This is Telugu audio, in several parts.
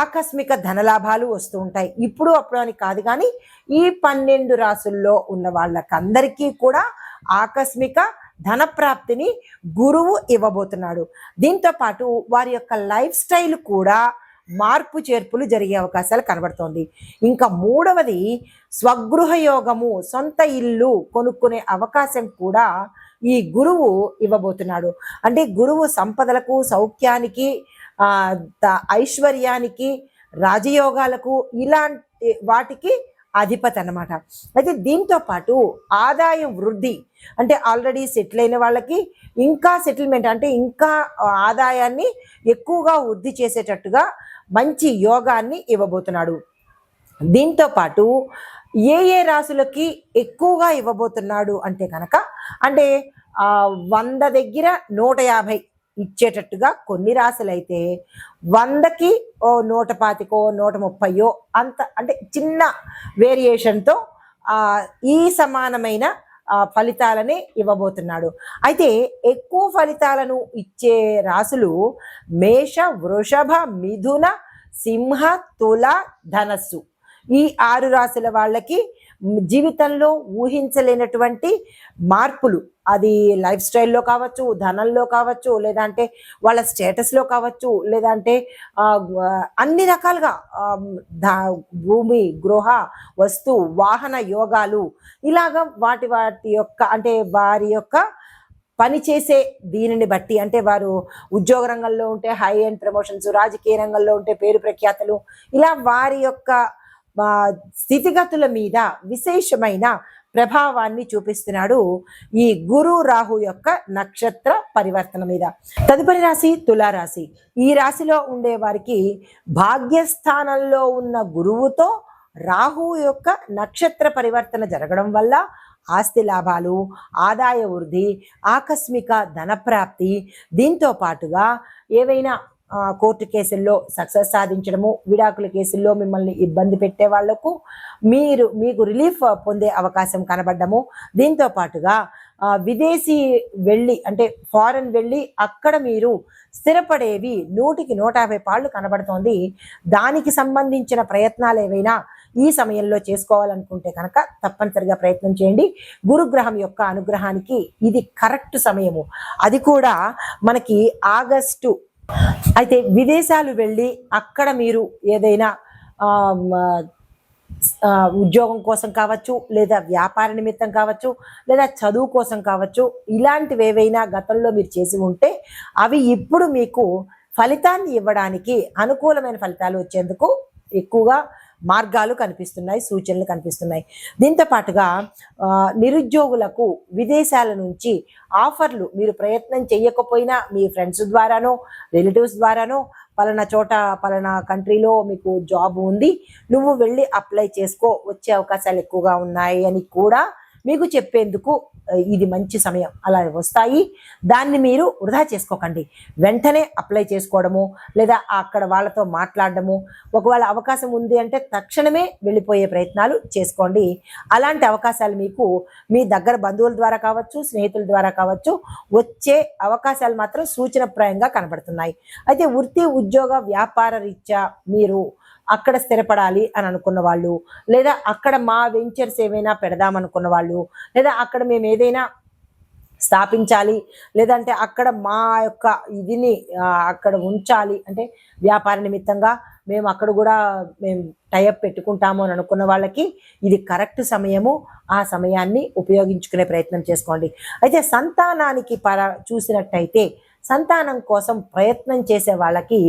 ఆకస్మిక ధనలాభాలు వస్తూ ఉంటాయి. ఇప్పుడు అప్పుడు అని కాదు కానీ ఈ పన్నెండు రాసుల్లో ఉన్న వాళ్ళకందరికీ కూడా ఆకస్మిక ధన ప్రాప్తిని గురువు ఇవ్వబోతున్నాడు. దీంతో పాటు వారి యొక్క లైఫ్ స్టైల్ కూడా మార్పు చేర్పులు జరిగే అవకాశాలు కనబడుతోంది. ఇంకా మూడవది స్వగృహ యోగము సొంత ఇల్లు కొనుక్కునే అవకాశం కూడా ఈ గురువు ఇవ్వబోతున్నాడు. అంటే గురువు సంపదలకు సౌఖ్యానికి ఐశ్వర్యానికి రాజయోగాలకు ఇలాంటి వాటికి అధిపతి అనమాట అయితే దీంతో పాటు ఆదాయం వృద్ధి అంటే ఆల్రెడీ సెటిల్ అయిన వాళ్ళకి ఇంకా సెటిల్మెంట్ అంటే ఇంకా ఆదాయాన్ని ఎక్కువగా వృద్ధి చేసేటట్టుగా మంచి యోగాన్ని ఇవ్వబోతున్నాడు. దీంతో పాటు ఏ ఏ రాసులకి ఎక్కువగా ఇవ్వబోతున్నాడు అంటే కనుక అంటే వంద దగ్గర నూట యాభై ఇచ్చేటట్టుగా కొన్ని రాశులైతే వందకి ఓ నూట పాతికో నూట ముప్పయో అంత అంటే చిన్న వేరియేషన్తో ఈ సమానమైన ఆ, ఫలితాలని ఇవ్వబోతున్నాడు. అయితే ఎక్కువ ఫలితాలను ఇచ్చే రాశులు మేష వృషభ మిథున సింహ తుల ధనస్సు. ఈ ఆరు రాశుల వాళ్ళకి జీవితంలో ఊహించలేనటువంటి మార్పులు. అది లైఫ్ స్టైల్లో కావచ్చు ధనంలో కావచ్చు లేదంటే వాళ్ళ స్టేటస్లో కావచ్చు లేదంటే అన్ని రకాలుగా భూమి గృహ వస్తు వాహన యోగాలు ఇలాగా వాటి వాటి యొక్క అంటే వారి యొక్క పని చేసే దీనిని బట్టి అంటే వారు ఉద్యోగ రంగంలో ఉంటే హై అండ్ ప్రమోషన్స్ రాజకీయ రంగంలో ఉంటే పేరు ప్రఖ్యాతలు ఇలా వారి యొక్క స్థితిగతుల మీద విశేషమైన ప్రభావాన్ని చూపిస్తున్నాడు ఈ గురు రాహు యొక్క నక్షత్ర పరివర్తన మీద. తదుపరి రాశి తులారాశి. ఈ రాశిలో ఉండే వారికి భాగ్యస్థానంలో ఉన్న గురువుతో రాహు యొక్క నక్షత్ర పరివర్తన జరగడం వల్ల ఆస్తి లాభాలు ఆదాయ వృద్ధి ఆకస్మిక ధనప్రాప్తి దీంతో పాటుగా ఏవైనా కోర్టు కేసుల్లో సక్సెస్ సాధించడము విడాకుల కేసుల్లో మిమ్మల్ని ఇబ్బంది పెట్టే వాళ్ళకు మీరు మీకు రిలీఫ్ పొందే అవకాశం కనబడ్డము. దీంతో పాటుగా విదేశీ వెళ్ళి అంటే ఫారెన్ వెళ్ళి అక్కడ మీరు స్థిరపడేవి నూటికి నూట యాభై పాళ్ళు కనబడుతోంది. దానికి సంబంధించిన ప్రయత్నాలు ఏవైనా ఈ సమయంలో చేసుకోవాలనుకుంటే కనుక తప్పనిసరిగా ప్రయత్నం చేయండి. గురుగ్రహం యొక్క అనుగ్రహానికి ఇది కరెక్ట్ సమయము. అది కూడా మనకి ఆగస్టు అయితే విదేశాలు వెళ్ళి అక్కడ మీరు ఏదైనా ఉద్యోగం కోసం కావచ్చు లేదా వ్యాపార నిమిత్తం కావచ్చు లేదా చదువు కోసం కావచ్చు ఇలాంటివి ఏవైనా గతంలో మీరు చేసి ఉంటే అవి ఇప్పుడు మీకు ఫలితాన్ని ఇవ్వడానికి అనుకూలమైన ఫలితాలు వచ్చేందుకు ఎక్కువగా మార్గాలు కనిపిస్తున్నాయి సూచనలు కనిపిస్తున్నాయి. దీంతో పాటుగా నిరుద్యోగులకు విదేశాల నుంచి ఆఫర్లు మీరు ప్రయత్నం చేయకపోయినా మీ ఫ్రెండ్స్ ద్వారానో రిలేటివ్స్ ద్వారానో పలానా చోట పలానా కంట్రీలో మీకు జాబ్ ఉంది నువ్వు వెళ్ళి అప్లై చేసుకో వచ్చే అవకాశాలు ఎక్కువగా ఉన్నాయి అని కూడా మీకు చెప్పేందుకు ఇది మంచి సమయం. అలా వస్తాయి. దాన్ని మీరు వృధా చేసుకోకండి. వెంటనే అప్లై చేసుకోవడము లేదా అక్కడ వాళ్ళతో మాట్లాడడము ఒకవేళ అవకాశం ఉంది అంటే తక్షణమే వెళ్ళిపోయే ప్రయత్నాలు చేసుకోండి. అలాంటి అవకాశాలు మీకు మీ దగ్గర బంధువుల ద్వారా కావచ్చు స్నేహితుల ద్వారా కావచ్చు వచ్చే అవకాశాలు మాత్రం సూచనప్రాయంగా కనబడుతున్నాయి. అయితే వృత్తి ఉద్యోగ వ్యాపార రీత్యా మీరు అక్కడ స్థిరపడాలి అని అనుకున్న వాళ్ళు లేదా అక్కడ మా వెంచర్స్ ఏమైనా పెడదామనుకున్న వాళ్ళు లేదా అక్కడ మేము ఏదైనా స్థాపించాలి లేదంటే అక్కడ మా యొక్క ఇదిని అక్కడ ఉంచాలి అంటే వ్యాపార నిమిత్తంగా మేము అక్కడ కూడా మేము టైప్ పెట్టుకుంటాము అని అనుకున్న వాళ్ళకి ఇది కరెక్ట్ సమయము ఆ సమయాన్ని ఉపయోగించుకునే ప్రయత్నం చేసుకోండి. అయితే సంతానానికి పర చూసినట్టయితే సంతానం కోసం ప్రయత్నం చేసే వాళ్ళకి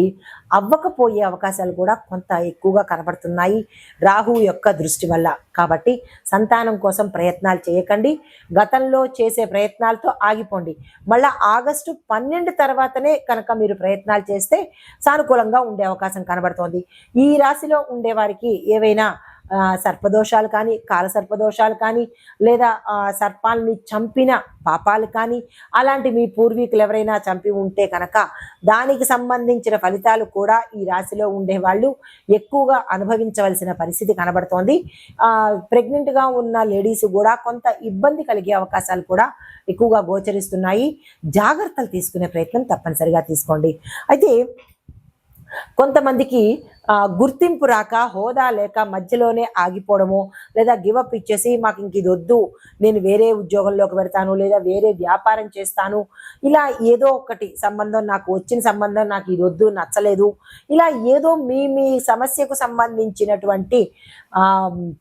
అవ్వకపోయే అవకాశాలు కూడా కొంత ఎక్కువగా కనబడుతున్నాయి రాహు యొక్క దృష్టి వల్ల. కాబట్టి సంతానం కోసం ప్రయత్నాలు చేయకండి. గతంలో చేసే ప్రయత్నాలతో ఆగిపోండి. మళ్ళా ఆగస్టు పన్నెండు తర్వాతనే కనుక మీరు ప్రయత్నాలు చేస్తే సానుకూలంగా ఉండే అవకాశం కనబడుతోంది. ఈ రాశిలో ఉండే వారికి ఏవైనా సర్పదోషాలు కానీ కాల సర్పదోషాలు కానీ లేదా సర్పాలని చంపిన పాపాలు కానీ అలాంటి మీ పూర్వీకులు ఎవరైనా చంపి ఉంటే కనుక దానికి సంబంధించిన ఫలితాలు కూడా ఈ రాశిలో ఉండే వాళ్ళు ఎక్కువగా అనుభవించవలసిన పరిస్థితి కనబడుతోంది. ప్రెగ్నెంట్గా ఉన్న లేడీస్ కూడా కొంత ఇబ్బంది కలిగే అవకాశాలు కూడా ఎక్కువగా గోచరిస్తున్నాయి. జాగ్రత్తలు తీసుకునే ప్రయత్నం తప్పనిసరిగా తీసుకోండి. అయితే కొంతమందికి గుర్తింపు రాక హోదా లేక మధ్యలోనే ఆగిపోవడము లేదా గివప్ ఇచ్చేసి మాకు ఇంక ఇది వద్దు నేను వేరే ఉద్యోగంలోకి పెడతాను లేదా వేరే వ్యాపారం చేస్తాను ఇలా ఏదో ఒకటి సంబంధం నాకు వచ్చిన సంబంధం నాకు ఇది వద్దు నచ్చలేదు ఇలా ఏదో మీ మీ సమస్యకు సంబంధించినటువంటి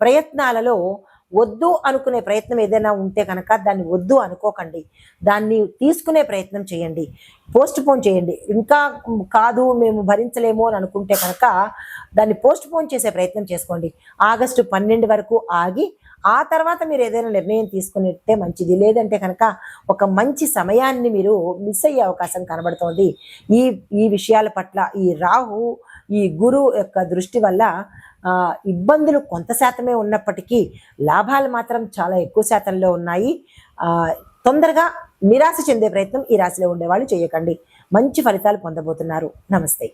ప్రయత్నాలలో వద్దు అనుకునే ప్రయత్నం ఏదైనా ఉంటే కనుక దాన్ని వద్దు అనుకోకండి. దాన్ని తీసుకునే ప్రయత్నం చేయండి. పోస్ట్ పోన్ చేయండి. ఇంకా కాదు మేము భరించలేము అని అనుకుంటే కనుక దాన్ని పోస్ట్ పోన్ చేసే ప్రయత్నం చేసుకోండి. ఆగస్టు పన్నెండు వరకు ఆగి ఆ తర్వాత మీరు ఏదైనా నిర్ణయం తీసుకునేట్టే మంచిది. లేదంటే కనుక ఒక మంచి సమయాన్ని మీరు మిస్ అయ్యే అవకాశం కనబడుతోంది. ఈ ఈ విషయాల పట్ల ఈ రాహు ఈ గురు యొక్క దృష్టి వల్ల ఇబ్బందులు కొంత శాతమే ఉన్నప్పటికీ లాభాలు మాత్రం చాలా ఎక్కువ శాతంలో ఉన్నాయి. తొందరగా నిరాశ చెందే ప్రయత్నం ఈ రాశిలో ఉండేవాళ్ళు చేయకండి. మంచి ఫలితాలు పొందబోతున్నారు. నమస్తే.